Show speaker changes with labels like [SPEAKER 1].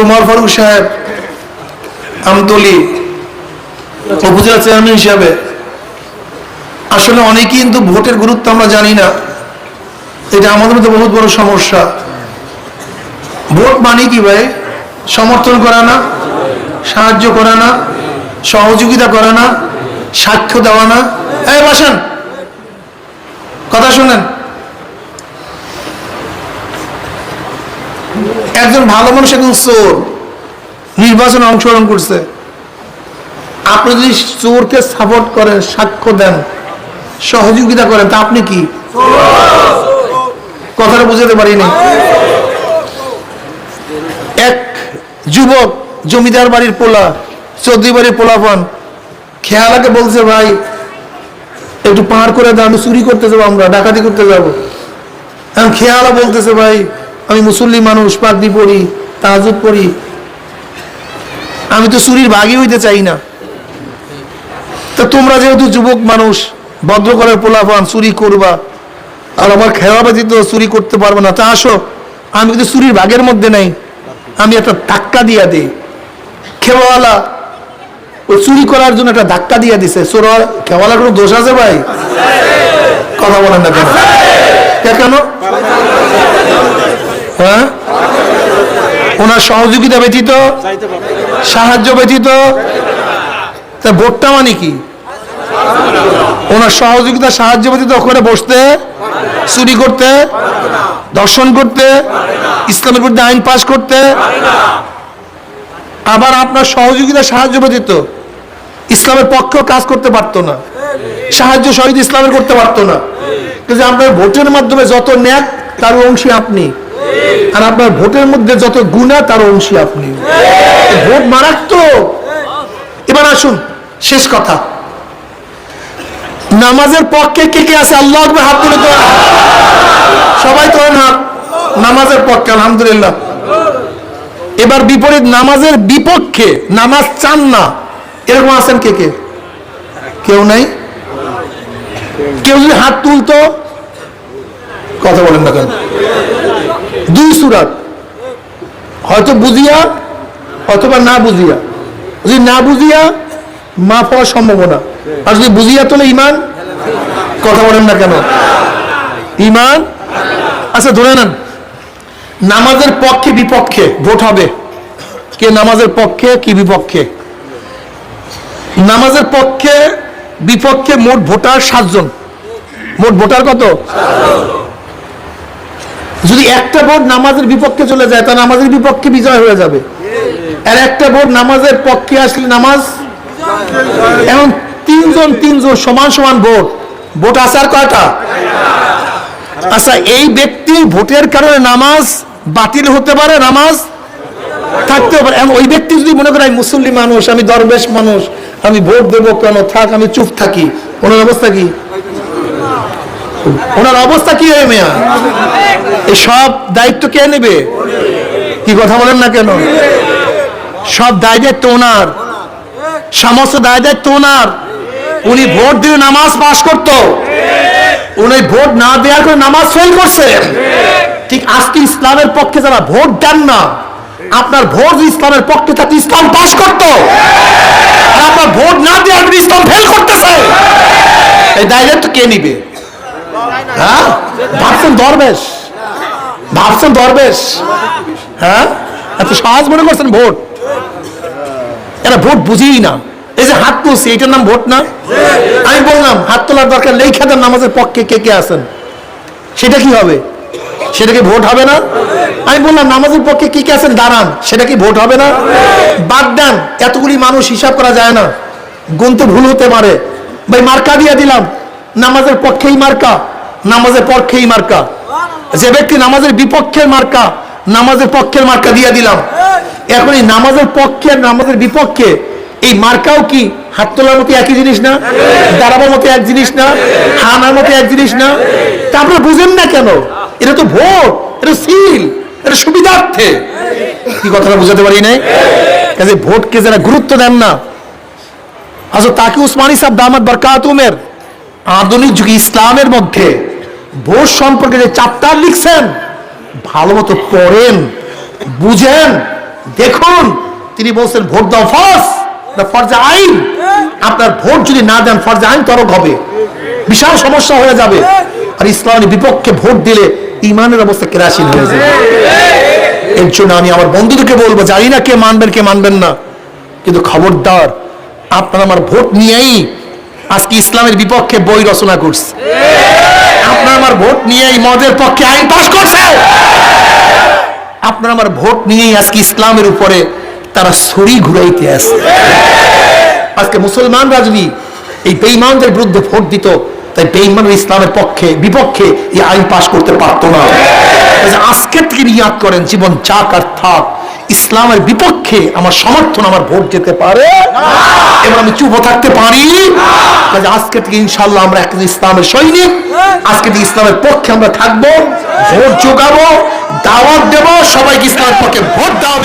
[SPEAKER 1] উমর ফারুক সাহেব, আমতলি, উপজেলা চেয়ারম্যান হিসাবে। আসলে অনেকেই কিন্তু ভোটের গুরুত্ব আমরা জানি না। এটা আমাদের মধ্যে বহুত বড় সমস্যা। ভোট মানে কি ভাই? সমর্থন করা না, সাহায্য করা না, সহযোগিতা করা না, সাক্ষ্য দেওয়া না। এই, বসেন। কথা শুনেন। একজন ভালো মানুষ একজন চোর। নির্বাচনে অংশগ্রহণ করছে। আপনি যদি চোরকে সাপোর্ট করেন, সাক্ষ্য দেন, সহযোগিতা করেন, তা আপনি কি? কথাটা বুঝাতে পারিনি। এক যুবক জমিদার বাড়ির পোলা, চৌধুরী বাড়ির পোলাপান খেয়ালাকে বলছে, ভাই, একটু পার করে দাও, আমি চুরি করতে যাব আমরা, ডাকাতি করতে যাব। এখন খেয়ালা বলতেছে, ভাই আমি মুসল্লি মানুষ, পাগড়ি পড়ি তাজুদ পড়ি আমি তো চুরির ভাগই হইতে চাই না। তা তোমরা যেহেতু যুবক মানুষ, ভদ্র করে পোলাপান, চুরি করবা। আর আমার খেলা ব্যতীত চুরি করতে পারব না। তা আসো, আমি কিন্তু চুরির ভাগের মধ্যে নেই। আমি একটা ধাক্কা দিয়া দিই। খেওয়ালা ও চুরি করার জন্য একটা ধাক্কা দিয়া দিছে। চোরা খেওয়ালার কোনো দোষ আছে ভাই? কথা বলেন না কেন? কেন? হ্যাঁ? ওনার সহযোগিতা ব্যতীত, সাহায্য ব্যতীত, তা ভোটটা মানে কি? ওনার সহযোগিতা, সাহায্য ব্যতীত ওখানে বসতে, চুরি করতে দর্শন করতে, ইসলামের বিরুদ্ধে আইন পাশ করতে, আবার আপনার সহযোগিতা, সাহায্য ব্যতীত, ইসলামের পক্ষেও কাজ করতে পারতো না, সাহায্য সহিত ইসলামের করতে পারতো না। কিন্তু আপনার ভোটের মাধ্যমে যত ন্যাক, তার অংশী আপনি। আর আপনার ভোটের মধ্যে যত গুণা তার অংশী আপনি। ভোট মারাত্মক। এবার আসুন শেষ কথা। নামাজের পক্ষে কে কে আছে? আল্লাহ হাত তুলে তো সবাই তো হাত। নামাজের পক্ষে আলহামদুলিল্লাহ। এবার বিপরীত নামাজের বিপক্ষে নামাজ চান না। এরকম আছেন কে কে? কেউ নাই? কেউ যদি হাত তুলতো? কথা বলেন না কেন? দুই সুরাত। হয়তো বুঝিয়া, অথবা না বুঝিয়া। যদি না বুঝিয়া, মাফ হওয়ার সম্ভাবনা। আর যদি বুঝিয়া তোলে ইমান কথা বলেন না কেন? ইমান আচ্ছা ধরে নেন। নামাজের পক্ষে বিপক্ষে ভোট হবে। কে নামাজের পক্ষে, কি বিপক্ষে? নামাজের পক্ষে, বিপক্ষে মোট ভোটার সাতজন। মোট ভোটার কত? যদি একটা ভোট নামাজের বিপক্ষে চলে যায়, তা নামাজের বিপক্ষে বিজয় হয়ে যাবে। আর একটা ভোট নামাজের পক্ষে আসলে নামাজ এখন তিনজন তিনজন সমান সমান ভোট। ভোট আছে আর কয়টা? আচ্ছা এই ব্যক্তি ভোটের কারণে নামাজ বাতিল হতে পারে, নামাজ থাকতে পারে। এবং ওই ব্যক্তি যদি মনে করে, আমি মুসল্লি মানুষ, আমি দরবেশ মানুষ, আমি ভোট দেবো কেন? থাক, আমি চুপ থাকি। ওনার অবস্থা কি? ওনার অবস্থা কি হয় মেয়া? এই সব দায়িত্ব কে নেবে? কি কথা বলেন না কেন? সব দায় দায়িত্ব ওনার। সমস্ত দায় দায়িত্ব ওনার। উনি ভোট দিয়ে নামাজ পাশ করত। উনি ভোট না দেওয়ার করে নামাজ ফেল করছে। ঠিক আজকে ইসলামের পক্ষে যারা ভোট দেন না, আপনার ভোট ইসলামের পক্ষে থাকতে ইসলাম পাশ করত। আপনার ভোট না দেওয়ার জন্য ইসলাম ফেল করতেছে। এই দায় দায়িত্ব কে নিবে? হ্যাঁ? ভাবছেন দরবেশ? ভাবছেন দরবেশ? হ্যাঁ? এত সহজ মনে করছেন ভোট? এরা ভোট বুঝেই না। এই যে হাত তুলছে, এটার নাম ভোট না? আমি বললাম, হাত তোলার দরকার লেখা দেন নামাজের পক্ষে কে কে আছেন? সেটা কি হবে? সেটা কি ভোট হবে না? আমি বললাম, নামাজের পক্ষে কি কে আছেন? দাঁড়ান, সেটা কি ভোট হবে না? বাদ দেন, এতগুলি মানুষ হিসাব করা যায় না। গুনতে ভুল হতে পারে। ভাই, মার্কা দিয়ে দিলাম। নামাজের পক্ষেই মার্কা। নামাজের পক্ষেই মার্কা। যে ব্যক্তি নামাজের বিপক্ষের মার্কা, নামাজের পক্ষের মার্কা দিয়ে দিলাম। এখন এই নামাজের পক্ষে নামাজের বিপক্ষে এই মার্কাও কি হাত তোলার মতো একই জিনিস না? দাঁড়াবার মতো এক জিনিস না? হানার মতো এক জিনিস না? তা আপনারা বুঝেন না কেন? এটা তো ভোট, এটা সিল, এটা সুবিধার্থে। কি কথাটা বুঝাতে পারি নাই? কাজে ভোটকে যারা গুরুত্ব দেন না। আচ্ছা তাকে উসমানী সাহেব দামাত বরকাতুমের আধুনিক যুগে ইসলামের মধ্যে ভোট সম্পর্কে যে চাপ্টার লিখছেন, ভালো মতো পড়েন, বুঝেন, দেখুন। তিনি বলছেন, ভোট দাও ফরজ ফরজে আইন? আপনার ভোট যদি না দেন, ফরজে আইন তরক হবে। বিশাল সমস্যা হয়ে যাবে। আর ইসলামের বিপক্ষে ভোট দিলে ইমানের অবস্থা কেরাসিন হয়ে যাবে। এর জন্য আমি আমার বন্ধুদেরকে বলব, জানি না কে মানবেন কে মানবেন না। কিন্তু খবরদার, আপনার আমার ভোট নিয়েই আজকে ইসলামের বিপক্ষে বই রচনা করছে। আপনার আমার ভোট নিয়েই মদের পক্ষে আইন পাশ করছে। আপনার আমার ভোট নিয়েই আজকে ইসলামের উপরে তারা ছড়ি ঘুরাইতে আছে আজকে মুসলমানরা যদি এই বেঈমানদের বিরুদ্ধে ভোট দিত, তাই বেঈমান ইসলামের পক্ষে, বিপক্ষে এই আইন পাশ করতে পারতো না। এই আজকের থেকে নিয়াত করেন, জীবন যাক আর থাক। ইসলামের বিপক্ষে আমার সমর্থন আমার ভোট যেতে পারে? এবার আমি চুপ থাকতে পারি? কাজে আজকে থেকে ইনশাল্লাহ আমরা একটা ইসলামের সৈনিক আজকে থেকে ইসলামের পক্ষে আমরা থাকব ভোট যোগাবো দাওয়াত দেবো সবাইকে ইসলামের পক্ষে ভোট দেওয়া